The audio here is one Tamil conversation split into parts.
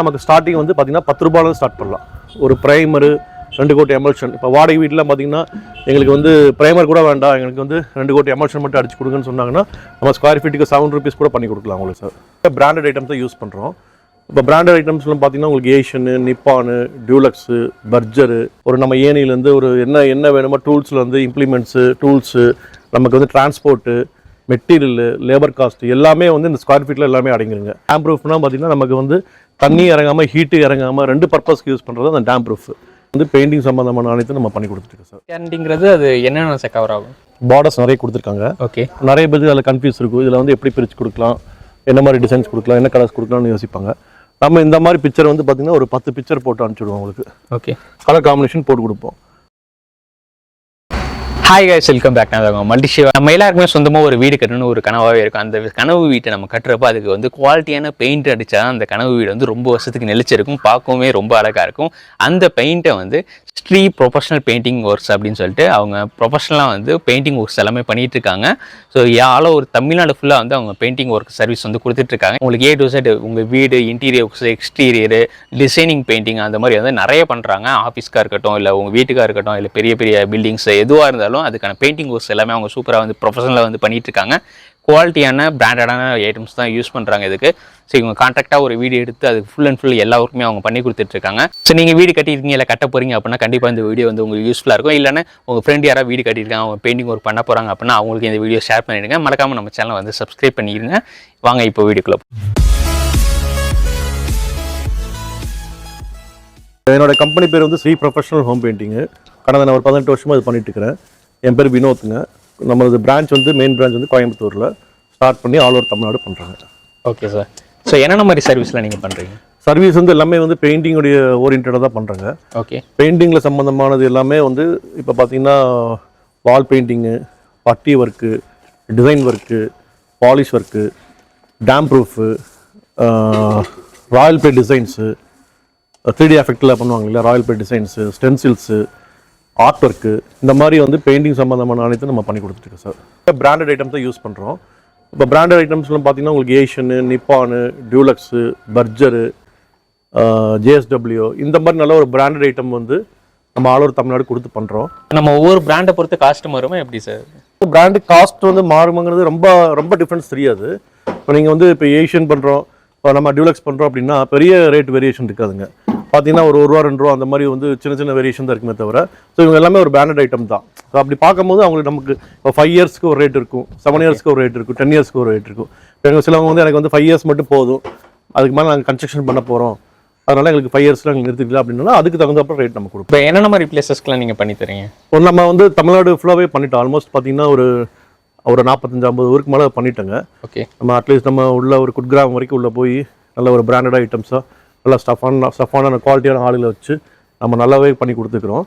நமக்கு ஸ்டார்டிங் வந்து பார்த்தீங்கன்னா பத்து ரூபாயில ஸ்டார்ட் பண்ணலாம். ஒரு ப்ரைமரு ரெண்டு கோட்டி எமல்ஷன் இப்போ வாடகை வீட்டில் பார்த்தீங்கன்னா எங்களுக்கு வந்து ப்ரைமர் கூட வேண்டாம். எங்களுக்கு வந்து ரெண்டு கோட்டி எமல்ஷன் மட்டும் அடிச்சு கொடுங்கன்னு சொன்னாங்கன்னா நம்ம ஸ்கொயர் ஃபீட்டுக்கு செவன் ருபீஸ் கூட பண்ணி கொடுக்கலாம் உங்களுக்கு சார் பிராண்டட் ஐட்டம் தான் யூஸ் பண்ணுறோம் இப்போ பிராண்டட் ஐட்டம்ஸ்லாம் பார்த்தீங்கன்னா உங்களுக்கு ஏஷியனு நிப்பானு டியூலக்ஸு பர்ஜரு ஒரு நம்ம ஏனிலேருந்து ஒரு என்ன என்ன வேணுமோ டூல்ஸ்லேருந்து இம்ப்ளிமெண்ட்ஸு டூல்ஸு நமக்கு வந்து டிரான்ஸ்போர்ட்டு மெட்டீரியல் லேபர் காஸ்ட் எல்லாமே வந்து இந்த ஸ்கொயர் ஃபீட்டில் எல்லாமே அடங்கிருங்க. ஆம்ப்ரூஃப்னால் ப்ரூஃப்னா பார்த்தீங்கன்னா நமக்கு வந்து தண்ணி இறங்காமல் ஹீட்டு இறங்காமல் ரெண்டு பர்பஸ்க்கு யூஸ் பண்ணுறது அந்த டேம் ப்ரூஃப் வந்து பெயிண்டிங் சம்மந்தமான அனைத்தும் நம்ம பண்ணி கொடுத்துருக்கோம் சார் கேரண்டிங்கிறது அது என்னென்ன சார் கவர் ஆகும்? பார்டர்ஸ் நிறைய கொடுத்துருக்காங்க. ஓகே நிறைய பேருக்கு அதில் கன்ஃபியூஸ் இருக்கும். இதில் வந்து எப்படி பிரித்து கொடுக்கலாம்? என்ன மாதிரி டிசைன்ஸ் கொடுக்கலாம்? என்ன கலர்ஸ் கொடுக்கலாம்னு யோசிப்பாங்க. நம்ம இந்த மாதிரி பிக்சர் வந்து பார்த்தீங்கன்னா ஒரு பத்து பிக்சர் போட்டு அனுப்பிச்சிடுவோம் உங்களுக்கு. ஓகே கலர் காம்பினேஷன் போட்டு கொடுப்போம். ஹாய் கைஸ் வெல்கம் பேக் நான் மல்டி ஷிவா நம்ம எல்லாருக்குமே சொந்தமாக ஒரு வீடு கட்டணும்னு ஒரு கனவாகவே இருக்கும். அந்த கனவு வீட்டை நம்ம கட்டுறப்ப அதுக்கு வந்து குவாலிட்டியான பெயிண்ட் அடித்தா அந்த கனவு வீடு வந்து ரொம்ப வருஷத்துக்கு நெளிச்சிருக்கும். பார்க்கவே ரொம்ப அழகாக இருக்கும். அந்த பெயிண்ட்டை வந்து ஸ்ட்ரீ ப்ரொஃபஷனல் பெயிண்டிங் ஒர்க்ஸ் அப்படின்னு சொல்லிட்டு அவங்க ப்ரொஃபஷனலாக வந்து பெயிண்டிங் ஒர்க்ஸ் எல்லாமே பண்ணிகிட்டு இருக்காங்க ஸோ யாரோ ஒரு தமிழ்நாடு ஃபுல்லாக வந்து அவங்க பெயிண்டிங் ஒர்க் சர்வீஸ் வந்து கொடுத்துட்ருக்காங்க உங்களுக்கு ஏ டு சைடு உங்கள் வீடு interior works exterior designing painting அந்த மாதிரி வந்து நிறைய பண்ணுறாங்க ஆஃபீஸ்க்காக இருக்கட்டும் இல்லை உங்கள் வீட்டுக்காக இருக்கட்டும் இல்லை பெரிய பெரிய பில்டிங்ஸ் எதுவாக இருந்தாலும் அதுக்கான பெயிண்டிங் ஒர்க்ஸ் எல்லாமே அவங்க சூப்பராக வந்து ப்ரொஃபஷனலாக வந்து பண்ணிகிட்டு இருக்காங்க குவாலிட்டியான பிராண்டடான ஐட்டம்ஸ் தான் யூஸ் பண்ணுறாங்க இதுக்கு. ஸோ இவங்க கான்ட்ராக்டாக ஒரு வீடியோ எடுத்து அதுக்கு ஃபுல் அண்ட் ஃபுல் எல்லா ஒர்க்குமே அவங்க பண்ணி கொடுத்துட்ருக்காங்க. ஸோ நீங்கள் வீடு கட்டியிருக்கீங்க இல்லை கட்ட போகிறீங்க அப்படின்னா கண்டிப்பாக இந்த வீடியோ வந்து உங்களுக்கு யூஸ்ஃபுல்லாக இருக்கும். இல்லைன்னா உங்கள் ஃப்ரெண்ட் யாராவது வீடு கட்டியிருக்காங்க அவங்க பெயிண்டிங் ஒர்க் பண்ண போகிறாங்க அப்படின்னா அவங்களுக்கு இந்த வீடியோ ஷேர் பண்ணிடுங்க. மறக்காமல் நம்ம சேனலை வந்து சப்ஸ்கிரைப் பண்ணிடுங்க. வாங்க இப்போ வீடியோக்குள்ளே என்னோட கம்பெனி பேர் வந்து ஸ்ரீ ப்ரொஃபஷனல் ஹோம் பெயிண்டிங்கு கடந்த நான் ஒரு பதினெட்டு வருஷமாக இது பண்ணிட்டு இருக்கிறேன் என் பேர் வினோத்துங்க. நம்மளது பிரான்ச் வந்து மெயின் பிரான்ச் வந்து கோயம்புத்தூரில் ஸ்டார்ட் பண்ணி ஆல் ஓவர் தமிழ்நாடு பண்ணுறாங்க ஓகே சார் ஸோ என்னென்ன மாதிரி சர்வீஸ்லாம் நீங்கள் பண்ணுறீங்க சர்வீஸ் வந்து எல்லாமே வந்து பெயிண்டிங்குடைய ஓரியன்டாக தான் பண்ணுறாங்க ஓகே பெயிண்டிங்கில் சம்மந்தமானது எல்லாமே வந்து இப்போ பார்த்தீங்கன்னா wall painting putty work design work polish work damp proof royal play designs three D எஃபெக்டில் பண்ணுவாங்க இல்லையா? Royal play designs stencils art work இந்த மாதிரி வந்து பெயிண்டிங் சம்மந்தமான அனைத்தும் நம்ம பண்ணி கொடுத்துருக்கோம் சார் பிராண்டட் ஐட்டம் தான் யூஸ் பண்ணுறோம் இப்போ பிராண்டட் ஐட்டம்ஸ்லாம் பார்த்தீங்கன்னா உங்களுக்கு ஏஷியனு நிப்பானு டியூலக்ஸு பர்ஜரு ஜேஎஸ்டபிள்யூ இந்த மாதிரி நல்ல ஒரு பிராண்டட் ஐட்டம் வந்து நம்ம ஆல் ஓவர் தமிழ்நாடு கொடுத்து பண்ணுறோம் நம்ம ஒவ்வொரு பிராண்டை பொறுத்து காஸ்ட் வருமா எப்படி சார் பிராண்டு காஸ்ட் வந்து மாறுமாங்கிறது ரொம்ப ரொம்ப டிஃப்ரென்ஸ் தெரியாது. இப்போ நீங்கள் வந்து இப்போ ஏஷியன் பண்ணுறோம் இப்போ நம்ம டியூலக்ஸ் பண்ணுறோம் அப்படின்னா பெரிய ரேட் வேரியேஷன் இருக்காதுங்க. பார்த்தீங்கன்னா ஒரு ஒரு ரூபா ரெண்டு ரூபா அந்த மாதிரி வந்து சின்ன சின்ன வேரியேஷன் தான் இருக்குமே தவிர ஸோ இவங்க எல்லாமே ஒரு பிராண்டட் ஐட்டம் தான். ஸோ அப்படி பார்க்கும்போது அவங்களுக்கு நமக்கு இப்போ ஃபைவ் இயர்ஸ்க்கு ஒரு ரேட் இருக்கும் செவன் இயர்ஸ்க்கு ஒரு ரேட் இருக்கும் டென் இயர்ஸ்க்கு ஒரு ரேட் இருக்கும். இப்போ எங்கள் சிலவங்க வந்து எனக்கு வந்து ஃபைவ் இயர்ஸ் மட்டும் போதும் அதுக்கு மேலே நாங்கள் கன்ஸ்ட்ரக்ஷன் பண்ண போகிறோம் அதனால எங்களுக்கு ஃபைவ் இயர்ஸில் எங்களுக்கு நிறுத்திக்கலாம் அப்படின்னா அதுக்கு தகுந்தப்ப ரேட் நம்ம கொடுப்போம். இப்போ என்னென்ன மாதிரி பிளேசஸ்க்குலாம் நீங்கள் பண்ணி தரீங்க? இப்போ நம்ம வந்து தமிழ்நாடு ஃபுல்லாகவே பண்ணிட்டோம். ஆல்மோஸ்ட் பார்த்தீங்கன்னா ஒரு ஒரு நாற்பத்தஞ்சு ஐம்பது ஊருக்கு மேலே பண்ணிட்டோங்க. ஓகே நம்ம அட்லீஸ்ட் நம்ம உள்ள ஒரு குட்கிராமம் வரைக்கும் உள்ள போய் நல்ல ஒரு பிராண்டட் ஐட்டம்ஸாக நல்ல ஸ்டஃபான ஸ்டஃபான குவாலிட்டியான ஆளுகளை வச்சு நம்ம நல்லாவே பண்ணி கொடுத்துக்கிறோம்.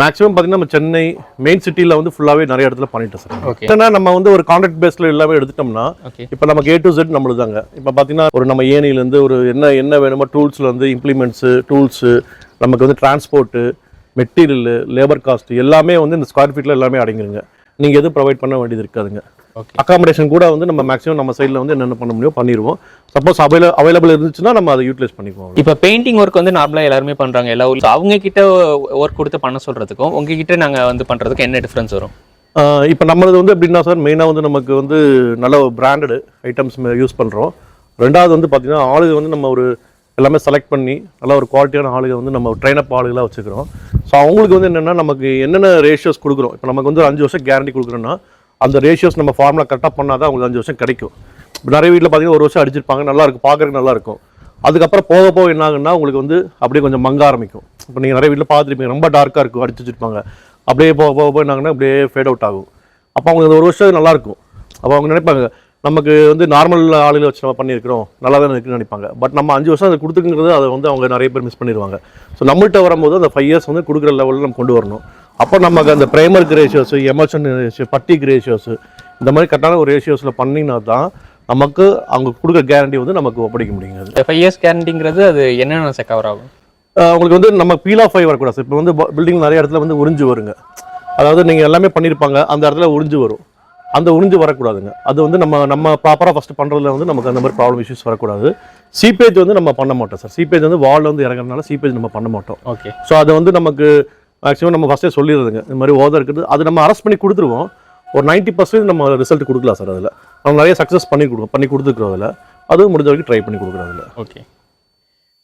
மேக்ஸிமம் பார்த்தீங்கன்னா நம்ம சென்னை மெயின் சிட்டியில் வந்து ஃபுல்லாகவே நிறைய இடத்துல பண்ணிட்டோம் சார். ஏன்னா நம்ம வந்து ஒரு கான்ட்ராக்ட் பேஸில் எல்லாமே எடுத்துட்டோம்னா இப்போ நமக்கு ஏ டு செட் நம்மளுது தாங்க இப்போ பார்த்தீங்கன்னா ஒரு நம்ம ஏனிலேருந்து ஒரு என்ன என்ன வேணுமோ டூல்ஸ்லேருந்து இம்ப்ளிமெண்ட்ஸு டூல்ஸு நமக்கு வந்து டிரான்ஸ்போர்ட்டு மெட்டீரியல் லேபர் காஸ்ட் எல்லாமே வந்து இந்த ஸ்கொயர் ஃபீட்டில் எல்லாமே அடங்கிருங்க. நீங்கள் எதுவும் ப்ரொவைட் பண்ண வேண்டியது இருக்காதுங்க. ஓகே அகாமடேஷன் கூட வந்து நம்ம மேக்ஸிமம் நம்ம சைடில் வந்து என்னென்ன பண்ண முடியும் பண்ணிடுவோம் சப்போஸ் அவைல அவைலபிள் இருந்துச்சுன்னா நம்ம அதை யூட்டிலைஸ் பண்ணிக்குவோம். இப்போ பெயிண்டிங் ஒர்க் வந்து நார்மலாக எல்லாருமே பண்ணுறாங்க எல்லா ஊர்ல அவங்க கிட்ட ஒர்க் கொடுத்து பண்ண சொல்கிறதுக்கும் உங்ககிட்ட நாங்கள் வந்து பண்ணுறதுக்கு என்ன டிஃப்ரென்ஸ் வரும்? இப்போ நம்மளது வந்து எப்படின்னா சார் மெயினாக வந்து நமக்கு வந்து நல்ல பிராண்டடு ஐட்டம்ஸ் யூஸ் பண்ணுறோம் ரெண்டாவது வந்து பார்த்தீங்கன்னா ஆளுங்க வந்து நம்ம ஒரு எல்லாமே செலக்ட் பண்ணி நல்ல ஒரு குவாலிட்டியான ஆளுங்க வந்து நம்ம ட்ரெயின் அப் ஆளுகளாக வச்சுக்கிறோம். ஸோ அவங்களுக்கு வந்து என்னென்னா நமக்கு என்னென்ன ரேஷியோஸ் கொடுக்குறோம். இப்போ நமக்கு வந்து ஒரு அஞ்சு வருஷம் கேரண்டி கொடுக்குறோன்னா அந்த ரேஷியோஸ் நம்ம ஃபார்முலா கரெக்டாக பண்ணால் தான் அவங்களுக்கு அஞ்சு வருஷம் கிடைக்கும். இப்போ நிறைய வீட்டில் பார்த்தீங்கன்னா ஒரு வருஷம் அடிச்சிருப்பாங்க நல்லாயிருக்கும் பார்க்குறதுக்கு நல்லாயிருக்கும் அதுக்கப்புறம் போக போக என்ன ஆகுன்னா உங்களுக்கு வந்து அப்படியே கொஞ்சம் மங்க ஆரம்பிக்கும். இப்போ நீங்கள் நிறைய வீட்டில் பார்த்துருப்பீங்க ரொம்ப டார்க்காக இருக்கும் அடிச்சு வச்சிருப்பாங்க. அப்படியே போக போக போக என்னாங்கன்னா அப்படியே ஃபேட் அவுட் ஆகும். அப்போ அவங்களுக்கு அந்த ஒரு வருஷம் நல்லாயிருக்கும் அப்போ அவங்க நினைப்பாங்க நமக்கு வந்து நார்மல் ஆளுகளை வச்சு நம்ம பண்ணியிருக்கிறோம். நல்லா தான் இருக்குன்னு நினைப்பாங்க. பட் நம்ம அஞ்சு வருஷம் அதை கொடுத்துங்கிறது அதை வந்து அவங்க நிறைய பேர் மிஸ் பண்ணிடுவாங்க ஸோ நம்மள்ட்ட வரும்போது அந்த ஃபைவ் இயர்ஸ் வந்து கொடுக்குற லெவலில் நம்ம கொண்டு வரணும். அப்போ நமக்கு அந்த பிரைமருக்கு ரேஷியோஸ் எமர்ஷன் ரேஷியோ பட்டிக்கு ரேஷியோஸ் இந்த மாதிரி கரெக்டான ஒரு ரேஷியோஸில் பண்ணினா தான் நமக்கு அவங்க கொடுக்குற கேரண்டி வந்து நமக்கு ஒப்படைக்க முடியுங்க ஃபைவ் இயர்ஸ் கேரண்டிங்கிறது அது என்னென்ன சார் கவர் ஆகும்? உங்களுக்கு வந்து நம்ம பீல் ஆஃப் ஆகி வரக்கூடாது இப்போ வந்து பில்டிங் நிறைய இடத்துல வந்து உறிஞ்சு வருங்க. அதாவது நீங்கள் எல்லாமே பண்ணியிருப்பாங்க அந்த இடத்துல உறிஞ்சு வரும். அந்த உறிஞ்சு வரக்கூடாதுங்க. அது வந்து நம்ம நம்ம ப்ராப்பராக ஃபஸ்ட்டு பண்ணுறதுல வந்து நமக்கு அந்த மாதிரி ப்ராப்ளம் இஷ்யூஸ் வரக்கூடாது. சீப்பேஜ் வந்து நம்ம பண்ண மாட்டோம் சார் சீப்பேஜ் வந்து வால் வந்து இறங்குறதுனால சீப்பேஜ் நம்ம பண்ண மாட்டோம். ஓகே ஸோ அது வந்து நமக்கு மேக்ஸிமம் நம்ம ஃபஸ்ட்டே சொல்லிடுறதுங்க. இந்த மாதிரி ஓதர் இருக்குது. அது நம்ம அரெஸ்ட் பண்ணி கொடுத்துருவோம். ஒரு 90% பர்சன்ட் நம்ம ரிசல்ட் கொடுக்கலாம் சார் அதில். நம்ம நிறைய சக்ஸஸ் பண்ணி கொடுக்கும் பண்ணி கொடுத்துருக்குறோம் அதில் அதுவும் முடிஞ்ச வரைக்கும் ட்ரை பண்ணி கொடுக்குறோம் அதில் ஓகே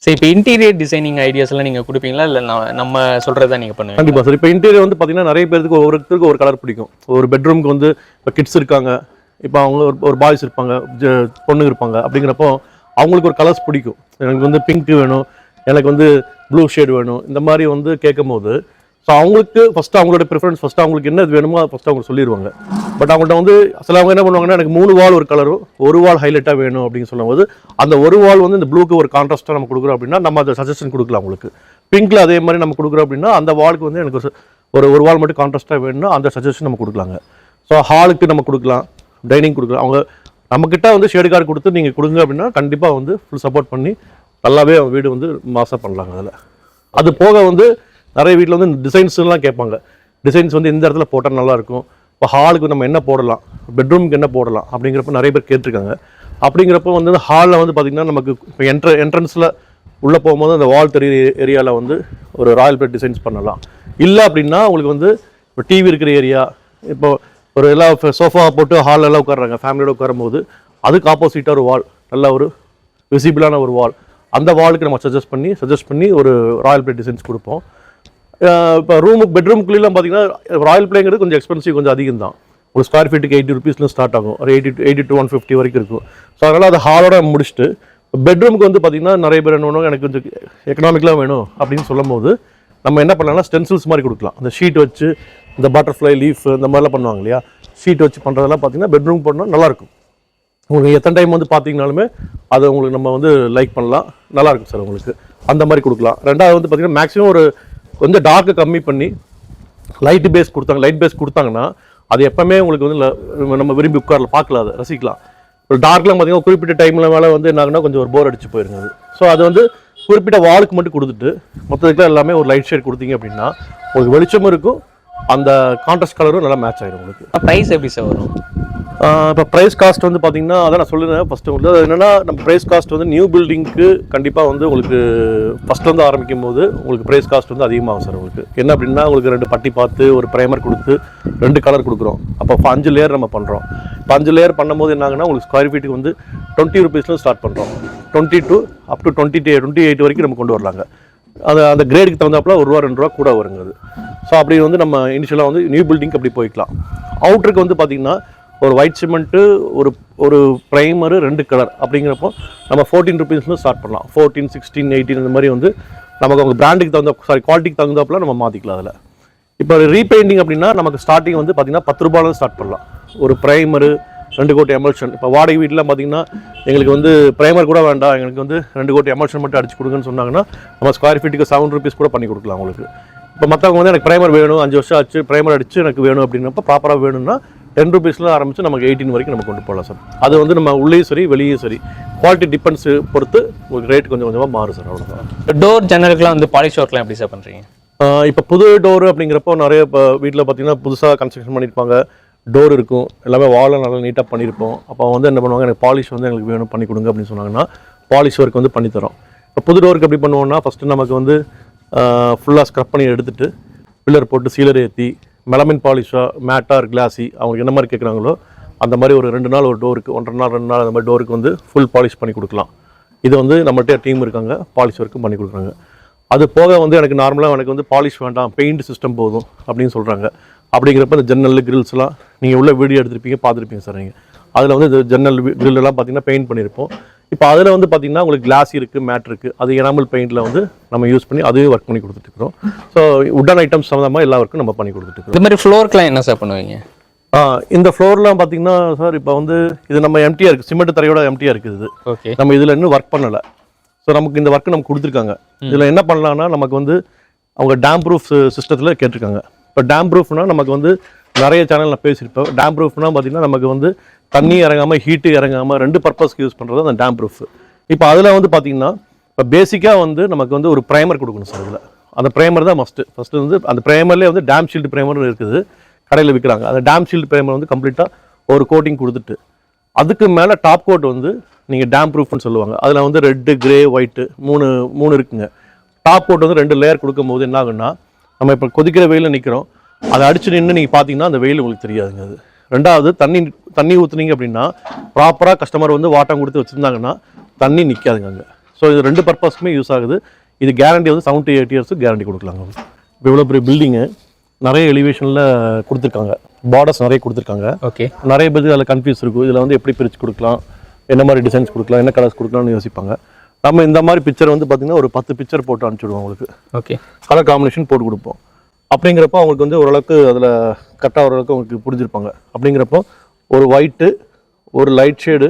சரி இப்போ இன்டீரியர் டிசைனிங் ஐடியாஸ் எல்லாம் நீங்க கொடுப்பீங்களா? இல்ல நான் நம்ம சொல்றதை நீங்க பண்ணுவீங்க கண்டிப்பாக சார். இப்போ இன்டீரியர் வந்து பார்த்தீங்கன்னா நிறைய பேருக்கு ஒவ்வொருத்தருக்கு ஒரு கலர் பிடிக்கும். ஒரு பெட்ரூம்க்கு வந்து இப்போ கிட்ஸ் இருக்காங்க. இப்போ அவங்க ஒரு ஒரு பாய்ஸ் இருப்பாங்க. பொண்ணுங்க இருப்பாங்க. அப்படிங்கிறப்போ அவங்களுக்கு ஒரு கலர்ஸ் பிடிக்கும். எனக்கு வந்து பிங்க் வேணும். எனக்கு வந்து ப்ளூ ஷேட் வேணும். இந்த மாதிரி வந்து கேட்கும் போது ஸோ அவங்களுக்கு ஃபஸ்ட்டு அவங்களோட ப்ரிஃபரன்ஸ் ஃபஸ்ட்டு அவங்களுக்கு என்ன வேணுமோ அதை ஃபஸ்ட்டு அவங்க சொல்லிடுவாங்க பட் அவங்கள்ட்ட வந்து சிலவங்க என்ன பண்ணுவாங்கன்னா எனக்கு மூணு வால் ஒரு கலரும் ஒரு வால் ஹைலைட்டாக வேணும் அப்படின்னு சொல்லும்போது அந்த ஒரு வால் வந்து இந்த ப்ளூக்கு ஒரு கான்ட்ராஸ்ட்டாக நம்ம கொடுக்குறோம் அப்படின்னா நம்ம அதை சஜஷன் கொடுக்கலாம் அவங்களுக்கு. பிங்க்ல அதே மாதிரி நம்ம கொடுக்குறோம் அப்படின்னா அந்த வாலுக்கு வந்து எனக்கு ஒரு ஒரு வால் மட்டும் கான்ட்ராஸ்ட்டாக வேணும்னா அந்த சஜஷன் நம்ம கொடுக்கலாங்க. ஸோ ஹாலுக்கு நம்ம கொடுக்கலாம் டைனிங் கொடுக்கலாம். அவங்க நம்மக்கிட்ட வந்து ஷேடு கார்டு கொடுத்து நீங்கள் கொடுங்க அப்படின்னா கண்டிப்பாக வந்து ஃபுல் சப்போர்ட் பண்ணி நல்லாவே அவங்க வீடு வந்து மாசாக பண்ணலாங்க அதில். அது போக வந்து நிறைய வீட்டில் வந்து டிசைன்ஸ்லாம் கேட்பாங்க. டிசைன்ஸ் வந்து எந்த இடத்துல போட்டால் நல்லாயிருக்கும்? இப்போ ஹாலுக்கு நம்ம என்ன போடலாம்? பெட்ரூமுக்கு என்ன போடலாம்? அப்படிங்கிறப்ப நிறைய பேர் கேட்டிருக்காங்க. அப்படிங்கிறப்ப வந்து ஹாலில் வந்து பார்த்திங்கன்னா நமக்கு இப்போ என்ட்ர என்ட்ரன்ஸில் உள்ளே போகும்போது அந்த வால் தெரிய ஏரியாவில் வந்து ஒரு ராயல் பிளேட் டிசைன்ஸ் பண்ணலாம். இல்லை அப்படின்னா உங்களுக்கு வந்து இப்போ டிவி இருக்கிற ஏரியா இப்போ ஒரு எல்லா சோஃபா போட்டு ஹாலெல்லாம் உட்காடுறாங்க ஃபேமிலியோட உட்காரும்போது அதுக்கு ஆப்போசிட்டாக ஒரு வால் நல்ல ஒரு விசிபிளான ஒரு வால் அந்த வாலுக்கு நம்ம சஜஸ்ட் பண்ணி சஜஸ்ட் பண்ணி ஒரு ராயல் பிளேட் டிசைன்ஸ் கொடுப்போம். இப்போ ரூமுக்கு பெட்ரூம்குள்ளெல்லாம் பார்த்தீங்கன்னா ராயல் பிளேங்கிறது கொஞ்சம் எக்ஸ்பென்சிவ் கொஞ்சம் அதிகம் தான். ஒரு ஸ்கொயர் ஃபீட்டுக்கு எயிட்டி ருபீஸ்ல ஸ்டார்ட் ஆகும். ஒரு eighty eighty to one fifty வரைக்கும் இருக்கும். ஸோ அதனால் அது ஹாலோட முடிச்சுட்டு பெட்ரூமுக்கு வந்து பார்த்தீங்கன்னா நிறைய பேர் என்ன பண்ணுவாங்க எனக்கு கொஞ்சம் எக்கனாமிக்கலாக வேணும் அப்படின்னு சொல்லும் போது நம்ம என்ன பண்ணலாம்னா ஸ்டென்சில்ஸ் மாதிரி கொடுக்கலாம். அந்த ஷீட் வச்சு இந்த பட்டர்ஃப்ளை லீஃப் இந்த மாதிரிலாம் பண்ணுவாங்க இல்லையா? ஷீட் வச்சு பண்ணுறதெல்லாம் பார்த்தீங்கன்னா பெட்ரூம் பண்ணால் நல்லாயிருக்கும். உங்களுக்கு எத்தனை டைம் வந்து பார்த்தீங்கனாலுமே அதை உங்களுக்கு நம்ம வந்து லைக் பண்ணலாம். நல்லாயிருக்கும் சார் உங்களுக்கு. அந்த மாதிரி கொடுக்கலாம். ரெண்டாவது வந்து பார்த்தீங்கன்னா மேக்ஸிமம் ஒரு கொஞ்சம் டார்க்கை கம்மி பண்ணி லைட் பேஸ் கொடுத்தாங்க. லைட் பேஸ் கொடுத்தாங்கன்னா அது எப்பவுமே உங்களுக்கு வந்து நம்ம விரும்பி உட்காரல பார்க்கலாம் அதை ரசிக்கலாம். ஒரு டார்க்லாம் பார்த்தீங்கன்னா குறிப்பிட்ட டைமில் மேலே வந்து என்ன கொஞ்சம் ஒரு போர் அடிச்சு போயிருங்க அது. ஸோ அது வந்து குறிப்பிட்ட வாலுக்கு மட்டும் கொடுத்துட்டு மொத்தத்துக்குலாம் எல்லாமே ஒரு லைட் ஷேட் கொடுத்தீங்க அப்படின்னா உங்களுக்கு வெளிச்சமும் இருக்கும் அந்த கான்ட்ராஸ்ட் கலரும் நல்லா மேட்ச் ஆகிடும் உங்களுக்கு. ப்ரைஸ் எப்படி சார் வரும்? இப்போ ப்ரைஸ் காஸ்ட் வந்து பார்த்தீங்கன்னா அதான் நான் சொல்லிருந்தேன் ஃபஸ்ட்டு உங்களுக்கு அது என்னென்னா நம்ம ப்ரைஸ் காஸ்ட் வந்து நியூ பில்டிங்க்கு கண்டிப்பாக வந்து உங்களுக்கு ஃபஸ்ட் வந்து ஆரம்பிக்கும் போது உங்களுக்கு ப்ரைஸ் காஸ்ட் வந்து அதிகமாகும் சார் உங்களுக்கு. என்ன அப்படின்னா உங்களுக்கு ரெண்டு பட்டி பார்த்து ஒரு ப்ரைமர் கொடுத்து ரெண்டு கலர் கொடுக்குறோம். அப்போ இப்போ அஞ்சு லேயர் நம்ம பண்ணுறோம் இப்போ அஞ்சு லேயர் பண்ணும்போது என்ன உங்களுக்கு ஸ்கொயர் ஃபீட்டுக்கு வந்து டுவெண்ட்டி ருபீஸ்ல ஸ்டார்ட் பண்ணுறோம் twenty two up to twenty twenty eight வரைக்கும் நம்ம கொண்டு வரலாங்க. அது அந்த கிரேடுக்கு தகுந்தாப்புல ஒரு ரூபா ரெண்டு ரூபா கூட வருங்கிறது ஸோ அப்படி வந்து நம்ம இனிஷியலாக வந்து நியூ பில்டிங் அப்படி போய்க்கலாம். அவுட்ருக்கு வந்து பார்த்திங்கன்னா ஒரு ஒயிட் சிமெண்ட்டு ஒரு ஒரு ப்ரைமரு ரெண்டு கலர் அப்படிங்கிறப்போ நம்ம ஃபோர்டீன் ருபீஸ்லேருந்து ஸ்டார்ட் பண்ணலாம். ஃபோர்டீன் சிக்ஸ்டீன் எயிட்டீன் இந்த மாதிரி வந்து நமக்கு அவங்க பிராண்டுக்கு தகுந்த சாரி குவாலிட்டிக்கு தகுந்தாப்புல நம்ம மாற்றிக்கலாம் அதில். இப்போ ரீபெயிண்டிங் அப்படின்னா நமக்கு ஸ்டார்டிங் வந்து பார்த்திங்கன்னா பத்து ரூபாயில ஸ்டார்ட் பண்ணலாம். ஒரு ப்ரைமரு ரெண்டு கோட்டி எமல்ஷன் இப்போ வாடகை வீட்டில் பார்த்தீங்கன்னா எங்களுக்கு வந்து ப்ரைமர் கூட வேண்டாம். எங்களுக்கு வந்து ரெண்டு கோட்டி எமல்ஷன் மட்டும் அடிச்சு கொடுங்கன்னு சொன்னாங்கன்னா நம்ம ஸ்கொயர் ஃபீட்டுக்கு செவன் ருபீஸ் கூட பண்ணி கொடுக்கலாம் உங்களுக்கு. இப்போ மற்றவங்க வந்து எனக்கு ப்ரைமர் வேணும் அஞ்சு வருஷம் ஆச்சு ப்ரைமர் அடிச்சு எனக்கு வேணும் அப்படின்னப்ப ப்ராப்பராக வேணும்னா டென் ருபீஸ்ல ஆரம்பிச்சு நமக்கு எயிட்டீன் வரைக்கும் நம்ம கொண்டு போகலாம் சார் அது வந்து நம்ம உள்ளேயும் சரி வெளியும் சரி. குவாலிட்டி டிபெண்ட்ஸ் பொறுத்து உங்களுக்கு ரேட் கொஞ்சம் கொஞ்சமாக மாறும் சார் அவ்வளோதான் டோர் ஜன்னலுக்குலாம் வந்து பாலிஷ் ஒர்க்லாம் எப்படி சார் பண்றீங்க? இப்போ புது டோர் அப்படிங்கிறப்போ நிறைய இப்போ வீட்டில் பார்த்தீங்கன்னா புதுசாக கன்ஸ்ட்ரக்ஷன் பண்ணியிருப்பாங்க டோர் இருக்கும். எல்லாமே வாலை நல்லா நீட்டாக பண்ணியிருப்போம் அப்போ வந்து என்ன பண்ணுவாங்க எனக்கு பாலிஷ் வந்து எங்களுக்கு வேணும் பண்ணி கொடுங்க அப்படின்னு சொன்னாங்கன்னா பாலிஷ் ஒர்க் வந்து பண்ணித்தரோம் இப்போ புது டோருக்கு எப்படி பண்ணுவோம்னா ஃபஸ்ட்டு நமக்கு வந்து ஃபுல்லாக ஸ்க்ரப் பண்ணி எடுத்துட்டு பில்லர் போட்டு சீலர் ஏற்றி மெலமின் பாலிஷாக மேட்டார் கிளாஸி அவங்க என்ன மாதிரி கேட்குறாங்களோ அந்த மாதிரி ஒரு ரெண்டு நாள் ஒரு டோருக்கு ஒன்றரை நாள் ரெண்டு நாள் அந்த மாதிரி டோருக்கு வந்து ஃபுல் பாலிஷ் பண்ணி கொடுக்கலாம். இது வந்து நம்மகிட்ட டீம் இருக்காங்க பாலிஷ் ஒர்க்கும் பண்ணி கொடுக்குறாங்க. அது போக வந்து எனக்கு நார்மலாக எனக்கு வந்து பாலிஷ் வேண்டாம் பெயிண்ட் சிஸ்டம் போதும் அப்படின்னு சொல்கிறாங்க அப்படிங்கிறப்ப இந்த ஜன்னல் கிரில்ஸ்லாம் நீங்கள் உள்ள வீடியோ எடுத்திருப்பீங்க பார்த்துருப்பீங்க சார் நீங்கள் அதில் வந்து இந்த ஜன்னல் கிரில்லாம் பார்த்தீங்கன்னா பெயிண்ட் பண்ணியிருப்போம் இப்போ அதில் வந்து பார்த்தீங்கன்னா உங்களுக்கு கிளாஸ் இருக்குது மேட் இருக்குது அது எனாமல் பெயிண்டில் வந்து நம்ம யூஸ் பண்ணி அதுவே ஒர்க் பண்ணி கொடுத்துட்ருக்கோம் ஸோ உட்டன் ஐட்டம்ஸ் சம்மந்தமாக எல்லா ஒர்க்கும் நம்ம பண்ணி கொடுத்துட்ருக்கோம் இந்த மாதிரி ஃப்ளோர்க்குலாம் என்ன சார் பண்ணுவீங்க? இந்த ஃப்ளோர்லாம் பார்த்தீங்கன்னா சார் இப்போ வந்து இது நம்ம எம்டியாக இருக்குது சிமெண்ட் தரையோட எம்டியாக இருக்குது இது. ஓகே நம்ம இதில் இன்னும் ஒர்க் பண்ணலை. ஸோ நமக்கு இந்த ஒர்க் நமக்கு கொடுத்துருக்காங்க. இதில் என்ன பண்ணலாம்னா நமக்கு வந்து அவங்க டேம் ப்ரூஃப் சிஸ்டத்தில் கேட்டிருக்காங்க. இப்போ டேம் ப்ரூஃப்னா நமக்கு வந்து நிறைய சேனல் நான் பேசியிருப்பேன். டேம் ப்ரூஃப்னா பார்த்தீங்கன்னா நமக்கு வந்து தண்ணி இறங்காமல் ஹீட்டு இறங்காமல் ரெண்டு பர்பஸ்க்கு யூஸ் பண்ணுறது அந்த டேம் ப்ரூஃப் இப்போ அதில் வந்து பார்த்தீங்கன்னா இப்போ பேசிக்காக வந்து நமக்கு வந்து ஒரு ப்ரைமர் கொடுக்கணும் சார் இதில். அந்த ப்ரைமர் தான் மஸ்ட்டு ஃபஸ்ட்டு வந்து அந்த ப்ரைமர்லேயே வந்து டேம் ஷீல்டு ப்ரைமர்னு இருக்குது. கடையில் விற்கிறாங்க அந்த டேம் ஷீல்டு ப்ரைமர் வந்து கம்ப்ளீட்டாக ஒரு கோட்டிங் கொடுத்துட்டு அதுக்கு மேலே டாப் கோட் வந்து நீங்கள் டேம் ப்ரூஃப்னு சொல்லுவாங்க. அதில் வந்து ரெட்டு கிரே ஒயிட்டு மூணு மூணு இருக்குங்க. டாப் கோட் வந்து ரெண்டு லேயர் கொடுக்கும்போது என்ன ஆகுன்னா நம்ம இப்போ கொதிக்கிற வெயிலில் நிற்கிறோம் அதை அடிச்சு நின்று நீங்கள் பார்த்தீங்கன்னா அந்த வெயில் உங்களுக்கு தெரியாதுங்க அது. ரெண்டாவது தண்ணி தண்ணி ஊற்றுனீங்க அப்படின்னா ப்ராப்பராக கஸ்டமர் வந்து வாட்டம் கொடுத்து வச்சுருந்தாங்கன்னா தண்ணி நிற்காதுங்க அங்கே. ஸோ இது ரெண்டு பர்பஸ்க்குமே யூஸ் ஆகுது. இது கேரண்டி வந்து seven to eight years guarantee கொடுக்கலாங்க. இப்போ இவ்வளோ பெரிய பில்டிங்கு நிறைய எலிவேஷனில் கொடுத்துருக்காங்க. பார்டர்ஸ் நிறைய கொடுத்துருக்காங்க. ஓகே நிறைய பேருக்கு அதில் கன்ஃபியூஸ் இருக்கும். இதில் வந்து எப்படி பிரித்து கொடுக்கலாம்? என்ன மாதிரி டிசைன்ஸ் கொடுக்கலாம்? என்ன கலர்ஸ் கொடுக்கலாம்னு யோசிப்பாங்க. நம்ம இந்த மாதிரி பிக்சர் வந்து பார்த்திங்கன்னா ஒரு பத்து பிக்சர் போட்டு அனுப்பிச்சிடுவோம் உங்களுக்கு. ஓகே கலர் காம்பினேஷன் போட்டு கொடுப்போம். அப்படிங்கிறப்போ அவங்களுக்கு வந்து ஓரளவுக்கு அதில் கரெக்டாக ஓரளவுக்கு அவங்களுக்கு புரிஞ்சிருப்பாங்க. அப்படிங்கிறப்போ ஒரு ஒயிட்டு ஒரு லைட் ஷேடு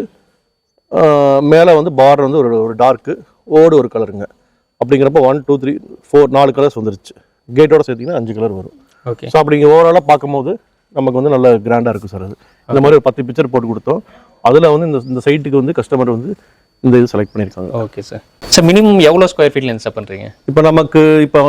மேலே வந்து பார்டர் வந்து ஒரு ஒரு டார்க்கு ஓடு ஒரு கலருங்க அப்படிங்கிறப்போ ஒன் டூ த்ரீ ஃபோர் நாலு கலர்ஸ் வந்துருச்சு. கேட்டோட சேர்த்திங்கன்னா அஞ்சு கலர் வரும். ஓகே ஸோ அப்படிங்க ஓவராலாக பார்க்கும்போது நமக்கு வந்து நல்ல கிராண்டாக இருக்கும் சார் அது. இந்த மாதிரி ஒரு பத்து பிக்சர் போட்டு கொடுத்தோம். அதில் வந்து இந்த இந்த சைட்டுக்கு வந்து கஸ்டமர் வந்து இந்த இது செலக்ட் பண்ணியிருக்காங்க. ஓகே சார் சார் மினிமம் எவ்வளோ ஸ்கொயர் ஃபீட்லேருந்து சார் பண்ணுறீங்க இப்போ நமக்கு இப்போ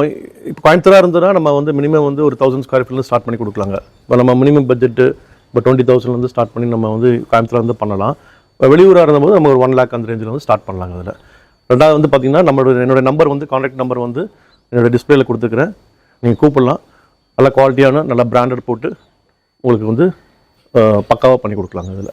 இப்போ கோயம்புத்தூராக இருந்ததுன்னா நம்ம வந்து மினிமம் வந்து ஒரு தௌசண்ட் ஸ்கொயர் ஃபீட்லேருந்து ஸ்டார்ட் பண்ணி கொடுக்கலாங்க. இப்போ நம்ம மினிமம் பட்ஜெட்டு இப்போ டுவெண்ட்டி தௌசண்ட்லேருந்து ஸ்டார்ட் பண்ணி நம்ம வந்து கோயம்புத்தூர்லேருந்து பண்ணலாம். இப்போ வெளியூராக இருந்தபோது நம்ம ஒரு ஒன் லேக் அந்த ரேஞ்சில் வந்து ஸ்டார்ட் பண்ணலாங்க அதில். ரெண்டாவது வந்து பார்த்திங்கன்னா நம்மளோட என்னோடய நம்பர் வந்து கான்டாக்ட் நம்பர் வந்து என்னோடய டிஸ்பிளேயில் கொடுத்துருக்குறேன் நீங்கள் கூப்பிடலாம். நல்ல குவாலிட்டியான நல்ல பிராண்டட் போட்டு உங்களுக்கு வந்து பக்காவாக பண்ணி கொடுக்கலாங்க இதில்